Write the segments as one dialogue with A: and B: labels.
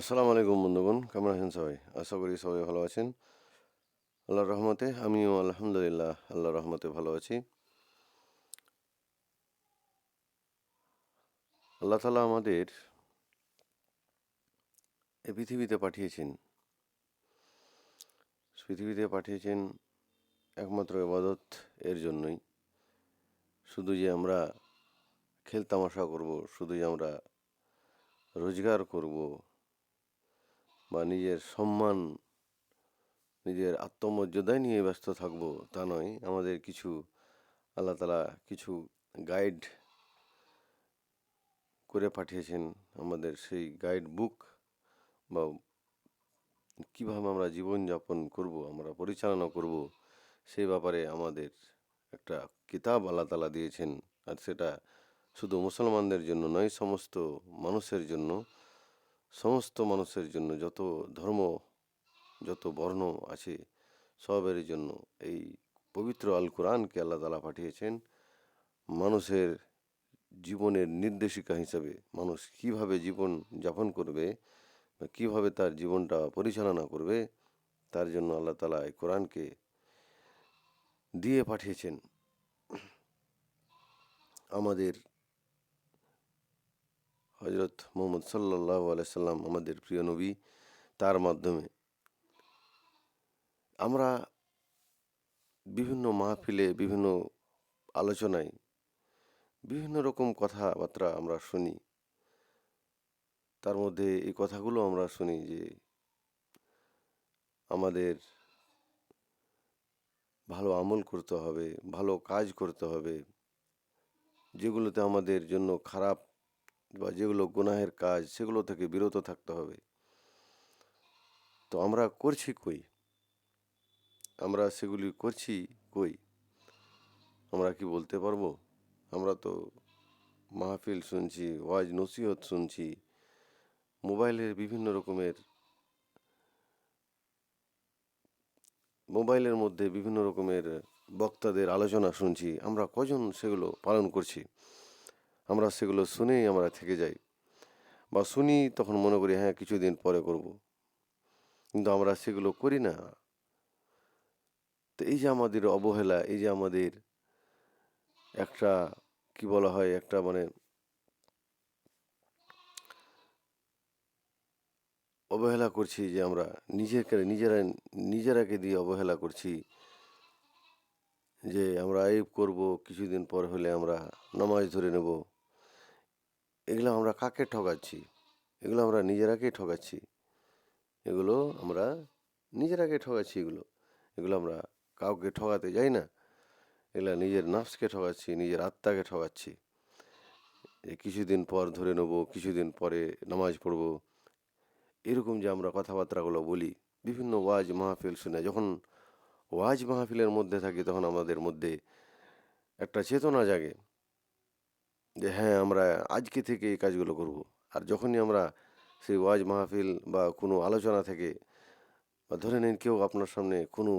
A: আসসালামু আলাইকুম বন্ধুগণ, কেমন আছেন সবাই? আশা করি সবাই ভালো আছেন। আল্লাহর রহমতে আমিও আলহামদুলিল্লাহ আল্লাহর রহমতে ভালো আছি। আল্লাহ তালা আমাদের এ পৃথিবীতে পাঠিয়েছেন। পৃথিবীতে পাঠিয়েছেন একমাত্র ইবাদত এর জন্যই। শুধু যে আমরা খেলতামাশা করব, শুধু যে আমরা রোজগার করব বা নিজের সম্মান, নিজের আত্মমর্যাদায় নিয়ে ব্যস্ত থাকব, তা নয়। আমাদের কিছু, আল্লাহ তালা কিছু গাইড করে পাঠিয়েছেন আমাদের সেই গাইড বুক বা কীভাবে আমরা জীবনযাপন করব, আমরা পরিচালনা করব, সেই ব্যাপারে আমাদের একটা কিতাব আল্লাহ তালা দিয়েছেন। আর সেটা শুধু মুসলমানদের জন্য নয়, সমস্ত মানুষের জন্য। সমস্ত মানুষের জন্য যত ধর্ম, যত বর্ণ আছে, সবের জন্য এই পবিত্র আল কোরআনকে আল্লাহ তালা পাঠিয়েছেন। মানুষের জীবনের নির্দেশিকা হিসাবে মানুষ কীভাবে জীবন যাপন করবে বা কীভাবে তার জীবনটা পরিচালনা করবে, তার জন্য আল্লাহ তালা এই কোরআনকে দিয়ে পাঠিয়েছেন। আমাদের হজরত মোহাম্মদ সাল্লাহ আলাইসাল্লাম আমাদের প্রিয় নবী, তার মাধ্যমে। আমরা বিভিন্ন মাহফিলে, বিভিন্ন আলোচনায় বিভিন্ন রকম কথাবার্তা আমরা শুনি। তার মধ্যে এই কথাগুলো আমরা শুনি যে আমাদের ভালো আমল করতে হবে, ভালো কাজ করতে হবে, যেগুলোতে আমাদের জন্য খারাপ বা যেগুলো গুনাহের কাজ, সেগুলো থেকে বিরত থাকতে হবে। তো আমরা করছি কই? আমরা সেগুলি করছি কই? আমরা কি বলতে পারব? আমরা তো মাহফিল শুনছি, ওয়াজ নসিহত শুনছি, মোবাইলের বিভিন্ন রকমের মোবাইলের মধ্যে বিভিন্ন রকমের বক্তাদের আলোচনা শুনছি। আমরা কজন সেগুলো পালন করছি? আমরা সেগুলো শুনেই আমরা থেকে যাই। বা শুনি, তখন মনে করি হ্যাঁ কিছুদিন পরে করব। কিন্তু আমরা সেগুলো করি না। তো এই যে আমাদের অবহেলা, এই যে আমাদের একটা, কি বলা হয়, একটা মানে অবহেলা করছি যে আমরা নিজেকে, নিজেরা, নিজেরাকে দিয়ে অবহেলা করছি যে আমরা এই করব, কিছুদিন পর হলে আমরা নামাজ ধরে নেব। এগুলো আমরা কাকে ঠকাচ্ছি এগুলো আমরা নিজেরাকেই ঠকাচ্ছি এগুলো আমরা নিজেরাকে ঠকাচ্ছি এগুলো। এগুলো আমরা কাউকে ঠকাতে যাই না। এগুলো নিজের নাফসকে ঠকাচ্ছি নিজের আত্মাকে ঠকাচ্ছি কিছুদিন পর ধরে নেব, কিছুদিন পরে নামাজ পড়ব। এরকম যে আমরা কথাবার্তাগুলো বলি, বিভিন্ন ওয়াজ মাহফিল শুনে যখন ওয়াজ মাহফিলের মধ্যে থাকি তখন আমাদের মধ্যে একটা চেতনা জাগে। যে হ্যাঁ আমরা আজকে থেকে এই কাজগুলো করব। আর যখনই আমরা সেই ওয়াজ মাহফিল বা কোনো আলোচনা থেকে বা ধরে নিন কেউ আপনার সামনে কোনো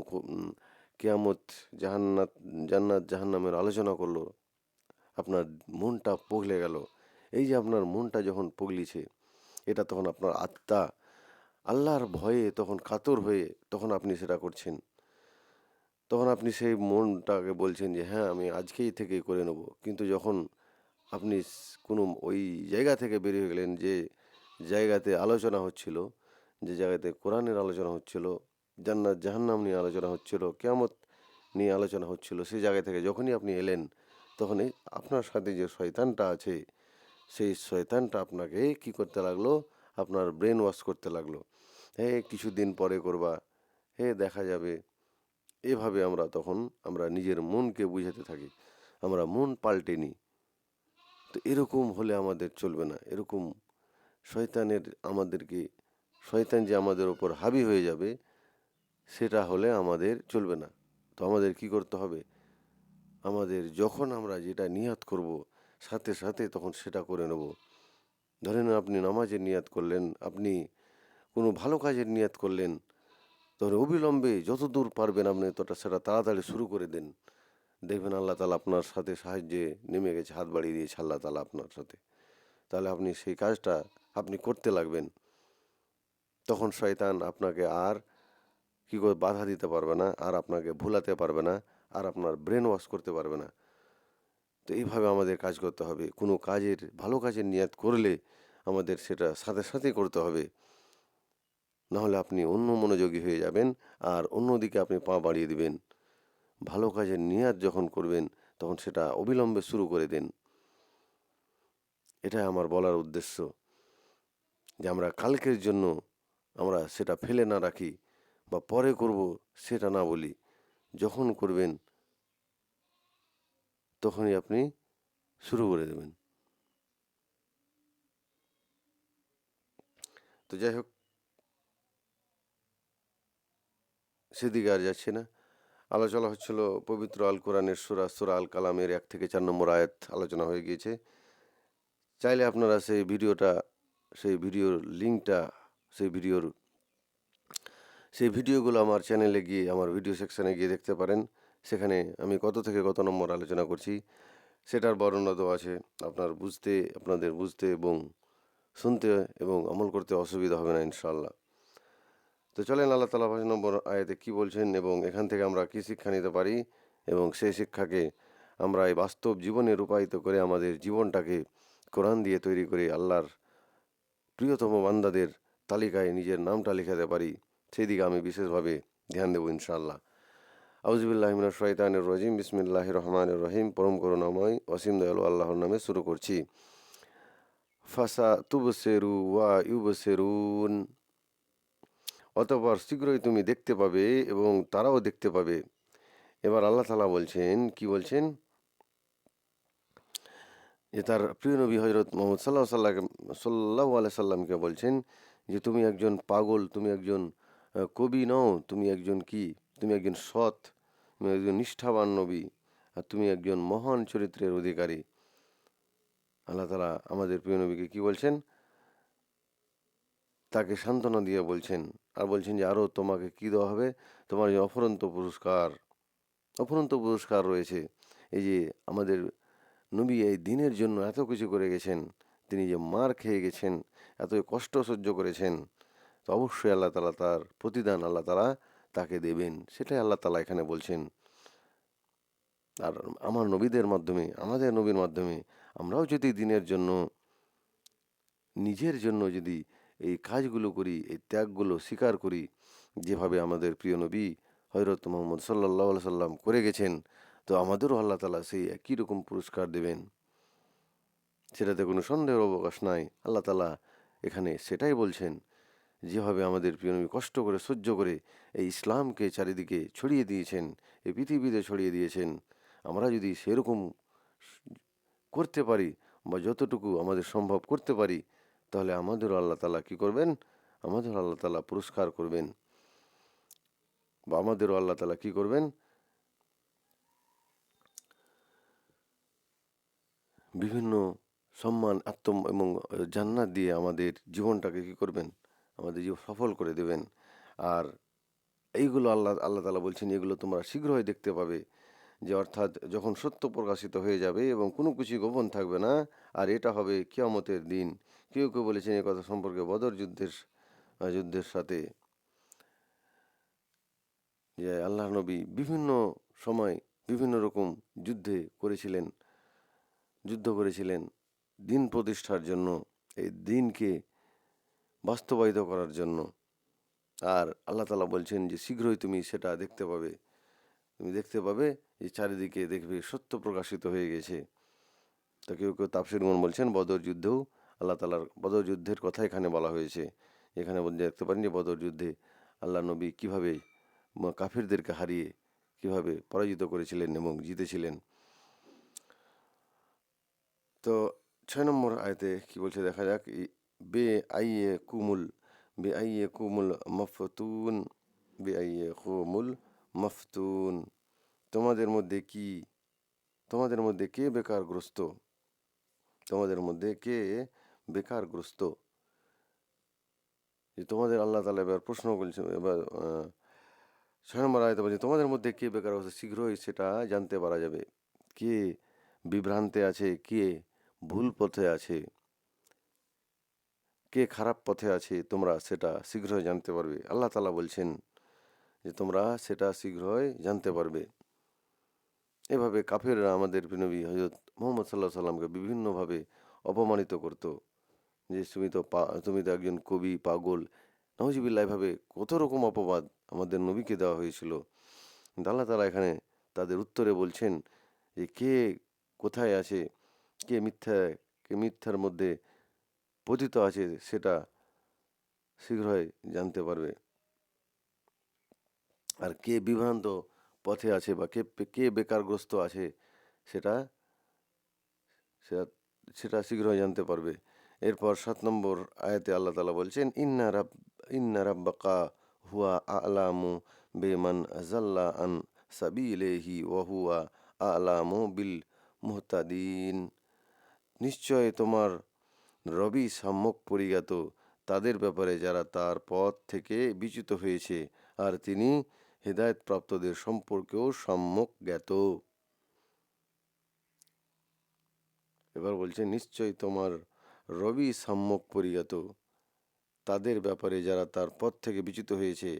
A: কেয়ামত জাহান্নাত, জান্নাত জাহান্নামের আলোচনা করল, আপনার মনটা পগলে গেল। এই যে আপনার মনটা যখন পগলিছে, এটা তখন আপনার আত্মা আল্লাহর ভয়ে তখন কাতর হয়ে তখন আপনি সেটা করছেন। তখন আপনি সেই মনটাকে বলছেন যে হ্যাঁ আমি আজকেই থেকে করে নেব। কিন্তু যখন আপনি কোনো ওই জায়গা থেকে বেরিয়ে গেলেন যে জায়গাতে আলোচনা হচ্ছিল, যে জায়গাতে কোরআনের আলোচনা হচ্ছিল, জান্নাত, জাহান্নাম নিয়ে আলোচনা হচ্ছিল, কেয়ামত নিয়ে আলোচনা হচ্ছিল, সেই জায়গা থেকে যখনই আপনি এলেন, তখনই আপনার সাথে যে শয়তানটা আছে, সেই শয়তানটা আপনাকে কি করতে লাগল? আপনার ব্রেন ওয়াশ করতে লাগল। হে, কিছুদিন পরে করবা, হে, দেখা যাবে। এভাবে আমরা তখন আমরা নিজের মনকে বুঝাতে থাকি। আমরা মন পাল্টে নিই তো এরকম হলে আমাদের চলবে না। এরকম শয়তানের আমাদেরকে, শয়তান যে আমাদের ওপর হাবি হয়ে যাবে, সেটা হলে আমাদের চলবে না। তো আমাদের কি করতে হবে? আমাদের যখন আমরা যেটা নিয়াত করব, সাথে সাথে তখন সেটা করে নেব। ধরেন আপনি নামাজের নিয়াত করলেন, আপনি কোনো ভালো কাজের নিয়াত করলেন তখন অবিলম্বে যত দূর পারবেন আপনি ততটা সেটা তাড়াতাড়ি শুরু করে দেন। দেখবেন আল্লাহ তালা আপনার সাথে সাহায্যে নেমে গেছে, হাত বাড়িয়ে দিয়েছে আল্লাহ তালা আপনার সাথে। তাহলে আপনি সেই কাজটা আপনি করতে লাগবেন। তখন শয়তান আপনাকে আর কী করে বাধা দিতে পারবে না, আর আপনাকে ভুলাতে পারবে না, আর আপনার ব্রেন ওয়াশ করতে পারবে না। তো এইভাবে আমাদের কাজ করতে হবে। কোনো কাজের, ভালো কাজের নিয়াত করলে আমাদের সেটা সাথে সাথে করতে হবে। নাহলে আপনি অন্য মনোযোগী হয়ে যাবেন, আর অন্যদিকে আপনি পা বাড়িয়ে দিবেন। ভালো কাজের নিয়াত যখন করবেন, তখন সেটা অবিলম্বে শুরু করে দেন। এটাই আমার বলার উদ্দেশ্য, যে আমরা কালকের জন্য আমরা সেটা ফেলে না রাখি বা পরে করব সেটা না বলি। যখন করবেন, তখনই আপনি শুরু করে দেবেন। তো যাই হোক, সেদিকে আর যাচ্ছে না। আলোচনা হচ্ছিল পবিত্র আল কোরআনের সুরা সুরা আল কালামের এক থেকে চার নম্বর আয়াত আলোচনা হয়ে গিয়েছে। চাইলে আপনারা সেই ভিডিওটা, সেই ভিডিওর লিঙ্কটা, সেই ভিডিওর, সেই ভিডিওগুলো আমার চ্যানেলে গিয়ে, আমার ভিডিও সেকশানে গিয়ে দেখতে পারেন। সেখানে আমি কত থেকে কত নম্বর আলোচনা করছি, সেটার বর্ণনা তো আছে। আপনার বুঝতে, আপনাদের বুঝতে এবং শুনতে এবং আমল করতে অসুবিধা হবে না ইনশাল্লাহ তো চলেন আল্লাহ তালা পাঁচ নম্বর আয়াতে কী বলছেন এবং এখান থেকে আমরা কী শিক্ষা নিতে পারি এবং সেই শিক্ষাকে আমরা এই বাস্তব জীবনে রূপায়িত করে আমাদের জীবনটাকে কোরআন দিয়ে তৈরি করে আল্লাহর প্রিয়তম বান্দাদের তালিকায় নিজের নামটা লিখাতে পারি, সেই দিকে আমি বিশেষভাবে ধ্যান দেবো ইনশাআল্লাহ। আউজবিল্লাহ মিনা শয়তানের রজিম বিসমিল্লাহ রহমান রহিম, পরম করুণাময়, অসীম দয়ালু আল্লাহর নামে শুরু করছি। ফাসা তুবসেরু ওয়া ইউবসেরুন। অতপর শীঘ্রই তুমি দেখতে পাবে এবং তারাও দেখতে পাবে। এবার আল্লাহ তালা বলছেন, কি বলছেন? যে তার প্রিয় নবী হজরত মোহাম্মদ সাল্লাহ সাল্লাহ সাল্লাহ আলাই সাল্লামকে বলছেন যে, তুমি একজন পাগল, তুমি একজন কবি নও, তুমি একজন কি? তুমি একজন সৎ, তুমি একজন নিষ্ঠাবান নবী, আর তুমি একজন মহান চরিত্রের অধিকারী। আল্লাহ তালা আমাদের প্রিয় নবীকে কি বলছেন? তাকে সান্ত্বনা দিয়ে বলছেন আর বলছেন যে আরও তোমাকে কি দেওয়া হবে? তোমার যে অফরন্ত পুরস্কার অফরন্ত পুরস্কার রয়েছে। এই যে আমাদের নবী এই দিনের জন্য এত কিছু করে গেছেন, তিনি যে মার খেয়ে গেছেন, এত কষ্ট সহ্য করেছেন, তো অবশ্যই আল্লাহ তালা তার প্রতিদান আল্লাহ তালা তাকে দেবেন। সেটাই আল্লাহ তালা এখানে বলছেন। আর আমার নবীদের মাধ্যমে, আমাদের নবীর মাধ্যমে আমরাও যদি দিনের জন্য, নিজের জন্য যদি এই কাজগুলো করি, এই ত্যাগগুলো স্বীকার করি, যেভাবে আমাদের প্রিয় নবী হজরত মোহাম্মদ সাল্লাহ সাল্লাম করে গেছেন, তো আমাদেরও আল্লাহ তালা সেই একই রকম পুরস্কার দেবেন। সেটাতে কোনো সন্দেহের অবকাশ নাই। আল্লাহ তালা এখানে সেটাই বলছেন, যেভাবে আমাদের প্রিয় নবী কষ্ট করে, সহ্য করে এই ইসলামকে চারিদিকে ছড়িয়ে দিয়েছেন, এই পৃথিবীতে ছড়িয়ে দিয়েছেন, আমরা যদি সেরকম করতে পারি বা যতটুকু আমাদের সম্ভব করতে পারি তাহলে আমাদেরও আল্লাহ তালা কী করবেন? আমাদেরও আল্লাহ তালা পুরস্কার করবেন। বা আমাদেরও আল্লাহ তালা কী করবেন? বিভিন্ন সম্মান, আত্ম এবং জান্নাত দিয়ে আমাদের জীবনটাকে কী করবেন? আমাদের জীবন সফল করে দেবেন। আর এইগুলো আল্লাহ আল্লাহ তালা বলছেন, এগুলো তোমরা শীঘ্রই দেখতে পাবে। যে অর্থাৎ যখন সত্য প্রকাশিত হয়ে যাবে এবং কোনো কিছু গোপন থাকবে না, আর এটা হবে কিয়ামতের দিন। কেউ কেউ বলেছেন এ কথা সম্পর্কে বদর যুদ্ধের যুদ্ধের সাথে। যে আল্লাহ নবী বিভিন্ন সময় বিভিন্ন রকম যুদ্ধে করেছিলেন, যুদ্ধ করেছিলেন দিন প্রতিষ্ঠার জন্য, এই দিনকে বাস্তবায়িত করার জন্য। আর আল্লাহ তালা বলছেন যে শীঘ্রই তুমি সেটা দেখতে পাবে। তুমি দেখতে পাবে যে চারিদিকে দেখবে সত্য প্রকাশিত হয়ে গেছে। তো কেউ কেউ তাপসিরগণ বলছেন, বদর যুদ্ধেও আল্লাহ তালার বদর যুদ্ধের কথা এখানে বলা হয়েছে। এখানে দেখতে পারেন যে বদর যুদ্ধে আল্লাহ নবী কীভাবে কাফিরদেরকে হারিয়ে কীভাবে পরাজিত করেছিলেন এবং জিতেছিলেন। তো ছয় নম্বর আয়তে কি বলছে দেখা যাক বে আইয়ে কুমুল বে আইয়ে কুমুল মফতুন বে আইয়ে কুমুল মফতুন। তোমাদের মধ্যে কি, তোমাদের মধ্যে কে বেকারগ্রস্ত? তোমাদের মধ্যে কে বেকারগ্রস্ত? যে তোমাদের আল্লাহ তালা এবার প্রশ্ন বলছে এবার ছয় নম্বর আয়তে বলছে, তোমাদের মধ্যে কে বেকার অবস্থা শীঘ্রই সেটা জানতে পারা যাবে। কে বিভ্রান্তে আছে? কে ভুল পথে আছে? কে খারাপ পথে আছে? তোমরা সেটা শীঘ্রই জানতে পারবে। আল্লাহ তালা বলছেন যে তোমরা সেটা শীঘ্রই জানতে পারবে। এভাবে কাফেররা আমাদের নবী হজরত মোহাম্মদ সাল্লাহ সাল্লামকে বিভিন্নভাবে অপমানিত করত। যে তুমি তো পা, তুমি তো একজন কবি, পাগল নজিবিল্লা এভাবে কত রকম অপবাদ আমাদের নবীকে দেওয়া হয়েছিল। আল্লাহ তালা এখানে তাদের উত্তরে বলছেন যে কে কোথায় আছে, কে মিথ্যা, কে মিথ্যার মধ্যে পতিত আছে সেটা শীঘ্রই জানতে পারবে। আর কে বিভ্রান্ত পথে আছে বা কে কে বেকারগ্রস্ত আছে, সেটা সেটা শীঘ্রই জানতে পারবে। এরপর সাত নম্বর আয়াতে আল্লাহ তালা বলছেন, ইন্না রাব, ইন্না রাব্বাকা হুয়া আলামু বেমান জাল্লা আন সাবিলেহি ওয়া হুয়া আলামু বিল মুহতাদিন। নিশ্চয় তোমার রবি সম্যক পরিজ্ঞাত। তাদের ব্যাপারে যারা তার পথ থেকে বিচ্যুত হয়েছে, আর তিনি হেদায়তপ্রাপ্তদের সম্পর্কেও সম্যক জ্ঞাত। এবার বলছে নিশ্চয় তোমার রবি সম্যক পরিজ্ঞাত। তাদের ব্যাপারে যারা তার পথ থেকে বিচ্যুত হয়েছে,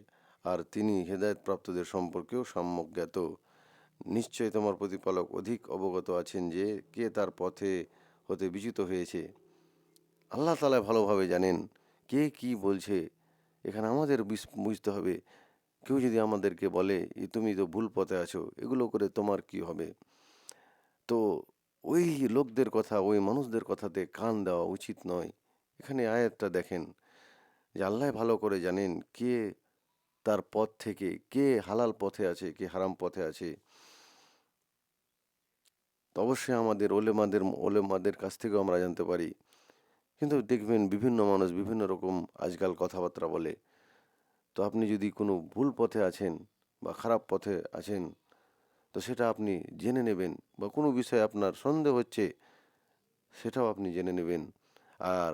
A: আর তিনি হেদায়তপ্রাপ্তদের সম্পর্কেও সম্যক জ্ঞাত। নিশ্চয় তোমার প্রতিপালক অধিক অবগত আছেন যে, কে তার পথে হতে বিচ্যুত হয়েছে। আল্লাহ তালা ভালোভাবে জানেন কে কি বলছে। এখানে আমাদের বুঝতে হবে কেউ যদি আমাদেরকে বলে "এ তুমি তো ভুল পথে আছো, এগুলো করে তোমার কি হবে? তো ওই লোকদের কথা, ওই মানুষদের কথাতে কান দেওয়া উচিত নয়। এখানে আয়াতটা দেখেন যে, আল্লাহ ভালো করে জানেন কে তার পথ থেকে, কে হালাল পথে আছে, কে হারাম পথে আছে। তো অবশ্যই আমাদের ওলেমাদের ওলেমাদের কাছ থেকেও আমরা জানতে পারি। কিন্তু দেখবেন বিভিন্ন মানুষ বিভিন্ন রকম আজকাল কথাবার্তা বলে। তো আপনি যদি কোনো ভুল পথে আছেন বা খারাপ পথে আছেন, তো সেটা আপনি জেনে নেবেন বা কোনো বিষয়ে আপনার সন্দেহ হচ্ছে, সেটাও আপনি জেনে নেবেন। আর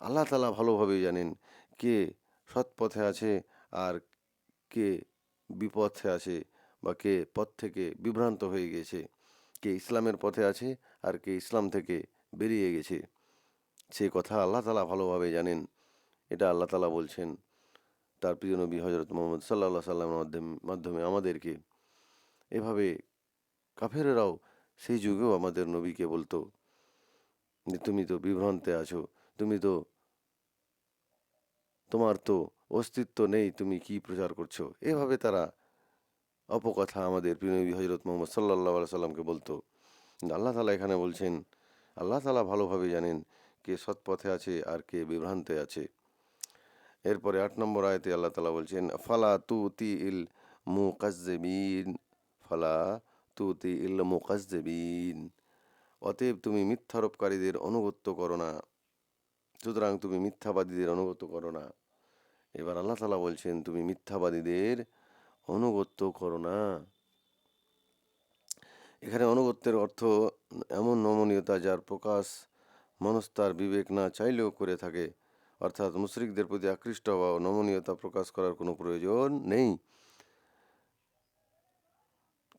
A: আল্লাহ তালা ভালোভাবেই জানেন কে সৎ পথে আছে আর কে বিপথে আছে বা কে পথ থেকে বিভ্রান্ত হয়ে গেছে, কে ইসলামের পথে আছে আর কে ইসলাম থেকে বেরিয়ে গেছে। সে কথা আল্লাহ তালা ভালোভাবে জানেন, এটা আল্লাহ তালা বলছেন। তার প্রিয় নবী হজরত মোহাম্মদ সাল্লাহ সাল্লামের মাধ্যমে মাধ্যমে আমাদেরকে এভাবে কাফেরেরাও সেই যুগেও আমাদের নবীকে বলতো যে, তুমি তো বিভ্রান্তে আছো, তুমি তো, তোমার তো অস্তিত্ব নেই, তুমি কি প্রচার করছ? এভাবে তারা অপকথা আমাদের প্রিয় নবী হজরত মোহাম্মদ সাল্লাহ সাল্লামকে বলতো। আল্লাহ তালা এখানে বলছেন, আল্লাহ তালা ভালোভাবে জানেন কে সৎ পথে আছে আর কে বিভ্রান্তে আছে। এরপরে আট নম্বর আয়তে আল্লাহ তালা বলছেন, ফালা তু তি ইল মুকাজ্জেবিন, ফালা তু তি ইল মুকাজ্জেবিন। অতএব তুমি মিথ্যারোপকারীদের অনুগত্য করো না। সুতরাং তুমি মিথ্যাবাদীদের অনুগত করো না। এবার আল্লাহ তালা বলছেন, তুমি মিথ্যাবাদীদের অনুগত্য করো না। এখানে অনুগত্যের অর্থ এমন নমনীয়তা যার প্রকাশ মানুষ তার বিবেক না চাইলেও করে থাকে। অর্থাৎ মুশরিকদের প্রতি আকৃষ্ট হওয়া ও নমনীয়তা প্রকাশ করার কোনো প্রয়োজন নেই।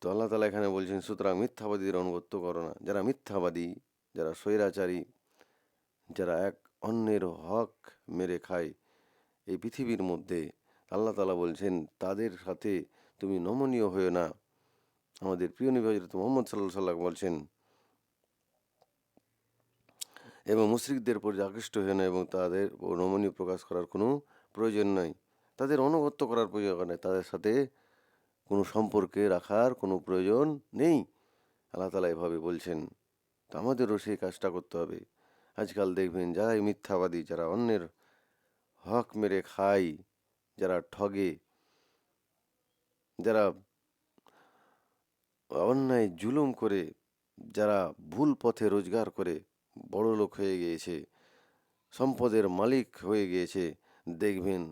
A: তো আল্লাহ তালা এখানে বলছেন, সুতরাং মিথ্যাবাদীদের অনুগত্য করো না। যারা মিথ্যাবাদী, যারা স্বৈরাচারী, যারা এক অন্যের হক মেরে খায়, এই পৃথিবীর মধ্যে আল্লাহ তালা বলছেন, তাদের সাথে তুমি নমনীয় হয়ে না। আমাদের প্রিয় নবী হজরত মোহাম্মদ সাল্লাহ সাল্লাম বলছেন এবং মুশরিকদের প্রতি আকৃষ্ট হয়ে না এবং তাদের নমনীয় প্রকাশ করার কোনো প্রয়োজন নাই তাদের অনুগত্য করার প্রয়োজন নেই তাদের সাথে কোনো সম্পর্কে রাখার কোনো প্রয়োজন নেই। আল্লাহ তালা এভাবে বলছেন, তো আমাদেরও সেই কাজটা করতে হবে। আজকাল দেখবেন যারাই মিথ্যাবাদী, যারা অন্যের হক মেরে খায়, যারা ঠগে, যারা অন্যায় জুলুম করে, যারা ভুল পথে রোজগার করে বড় লোক হয়ে গিয়েছে, সম্পদের মালিক হয়ে গিয়েছে, দেখবেন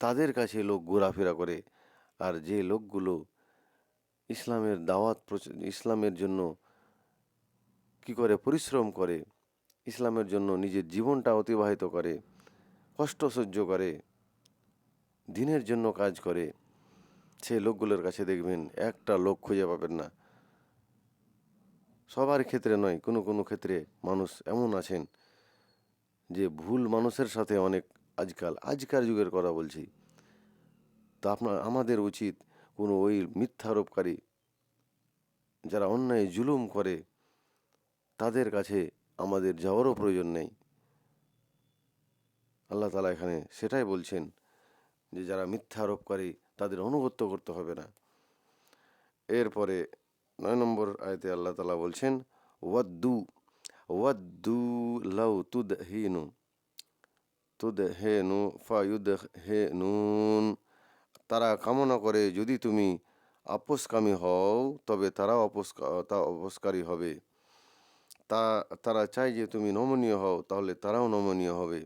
A: তাদের কাছে লোক ঘোরাফেরা করে। আর যে লোকগুলো ইসলামের দাওয়াত ইসলামের জন্য কি করে পরিশ্রম করে, ইসলামের জন্য নিজের জীবনটা অতিবাহিত করে, কষ্ট সহ্য করে, দিনের জন্য কাজ করে, সে লোকগুলোর কাছে দেখবেন একটা লোক খুঁজে পাবেন না। সবার ক্ষেত্রে নয়, কোনো কোনো ক্ষেত্রে মানুষ এমন আছেন যে ভুল মানুষের সাথে অনেক আজকাল, আজকার যুগের কথা বলছি। তা আপনার আমাদের উচিত কোনো ওই মিথ্যারোপকারী যারা অন্যায় জুলুম করে, তাদের কাছে আমাদের যাওয়ারও প্রয়োজন নেই। আল্লাহ তালা এখানে সেটাই বলছেন যে যারা মিথ্যা আরোপকারী তাদের অনুগত্য করতে হবে না। এরপরে নয় নম্বর আয়তে আল্লাহ তালা বলছেন, ওয়াদ্দু ওয়াদ্দু লাউ তুদ হিনু তুদ হে নু ফায়ুদ হে নুন তারা কামনা করে, যদি তুমি আপোষকামী হও, তবে তারাও আপোষকা, তা অপস্কারী হবে। তা, তারা চায় যে তুমি নমনীয় হও, তাহলে তারাও নমনীয় হবে।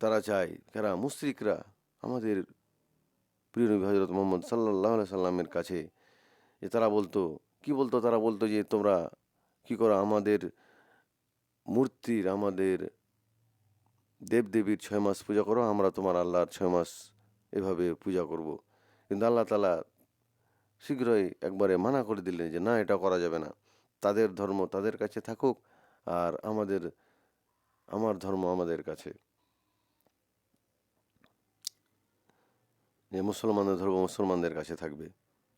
A: তারা চায়, কারা? মুশরিকরা? আমাদের প্রিয় নবী হজরত মোহাম্মদ সাল্লাহ সাল্লামের কাছে যে তারা বলতো, কি বলতো তারা বলতো যে তোমরা কি করো, আমাদের মূর্তির, আমাদের দেবদেবীর ছয় মাস পূজা করো, আমরা তোমার আল্লাহর ছয় মাস এভাবে পূজা করব। কিন্তু আল্লাহ তালা শীঘ্রই একবারে মানা করে দিলেন যে না, এটা করা যাবে না। তাদের ধর্ম তাদের কাছে থাকুক আর আমাদের, আমার ধর্ম আমাদের কাছে। যে মুসলমানদের ধর্ম মুসলমানদের কাছে থাকবে।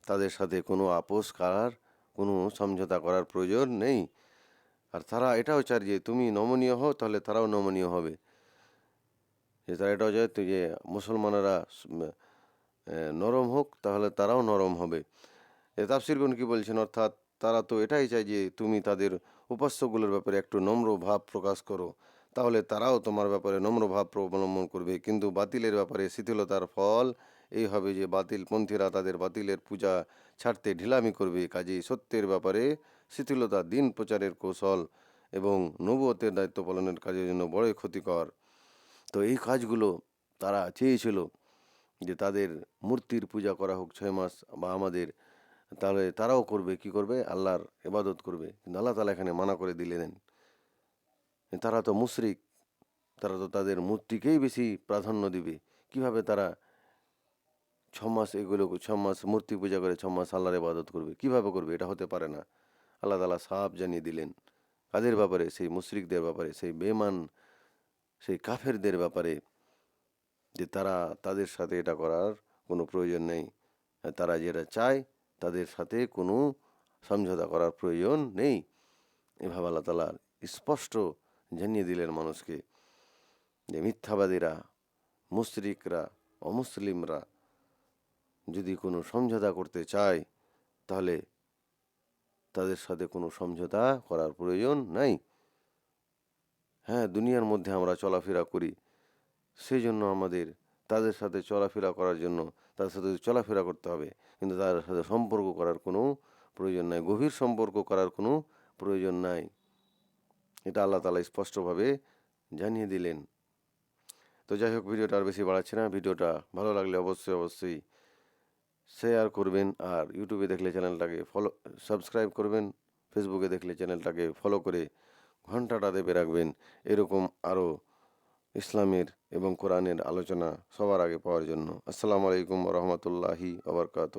A: তাদের সাথে কোনো আপোষ করার, কোনো সমঝোতা করার প্রয়োজন নেই। আর তারা এটাও চায় যে, তুমি নমনীয় হও, তাহলে তারাও নমনীয় হবে। যে তারা এটাও চায় যে, মুসলমানেরা নরম হোক, তাহলে তারাও নরম হবে। এ তাফসিরগুন কি বলছেন? অর্থাৎ তারা তো এটাই চায় যে, তুমি তাদের উপাস্যগুলোর ব্যাপারে একটু নম্র ভাব প্রকাশ করো, তাহলে তারাও তোমার ব্যাপারে নম্র ভাব অবলম্বন করবে। কিন্তু বাতিলের ব্যাপারে শিথিলতার ফল এই হবে যে বাতিল পন্থীরা তাদের বাতিলের পূজা ছাড়তে ঢিলামি করবে। কাজেই সত্যের ব্যাপারে শিথিলতা, দিন প্রচারের কৌশল এবং নবুয়তের দায়িত্ব পালনের কাজের জন্য বড়ই ক্ষতিকর। তো এই কাজগুলো তারা চেয়েছিল যে তাদের মূর্তির পূজা করা হোক ছয় মাস বা আমাদের, তাহলে তারাও করবে, কি করবে? আল্লাহর এবাদত করবে। কিন্তু আল্লাহ তালা এখানে মানা করে দিলে দিলেন। তারা তো মুশরিক, তারা তো তাদের মূর্তিকেই বেশি প্রাধান্য দিবে। কীভাবে তারা ছ মাস এগুলো ছ মাস মূর্তি পূজা করে ছ মাস আল্লাহর ইবাদত করবে। কীভাবে করবে? এটা হতে পারে না। আল্লাহ তালা সাফ জানিয়ে দিলেন। কাদের ব্যাপারে? সেই মুশরিকদের ব্যাপারে, সেই বেমান সেই কাফেরদের ব্যাপারে যে তারা, তাদের সাথে এটা করার কোনো প্রয়োজন নেই। তারা যেটা চায়, তাদের সাথে কোনো সমঝোতা করার প্রয়োজন নেই। এভাবে আল্লাহ তালা স্পষ্ট জানিয়ে দিলেন মানুষকে যে মিথ্যাবাদীরা, মুশরিকরা, অমুসলিমরা যদি কোনো সমঝোতা করতে চায়, তাহলে তাদের সাথে কোনো সমঝোতা করার প্রয়োজন নাই। হ্যাঁ দুনিয়ার মধ্যে আমরা চলাফেরা করি। সেই জন্য আমাদের, তাদের সাথে চলাফেরা করার জন্য তাদের সাথে চলাফেরা করতে হবে, কিন্তু তাদের সাথে সম্পর্ক করার কোনো প্রয়োজন নাই, গভীর সম্পর্ক করার কোনো প্রয়োজন নাই। এটা আল্লাহ তালা স্পষ্টভাবে জানিয়ে দিলেন। তো যাই হোক, ভিডিওটা আর বেশি বাড়াচ্ছি না। ভিডিওটা ভালো লাগলে অবশ্যই অবশ্যই শেয়ার করবেন আর ইউটিউবে দেখলে চ্যানেলটাকে ফলো সাবস্ক্রাইব করবেন ফেসবুকে দেখলে চ্যানেলটাকে ফলো করে ঘন্টাটা দেবে রাখবেন। এরকম আরও ইসলামের এবং কোরআনের আলোচনা সবার আগে পাওয়ার জন্য। আসসালামু আলাইকুম রহমতুল্লাহি আবরকাত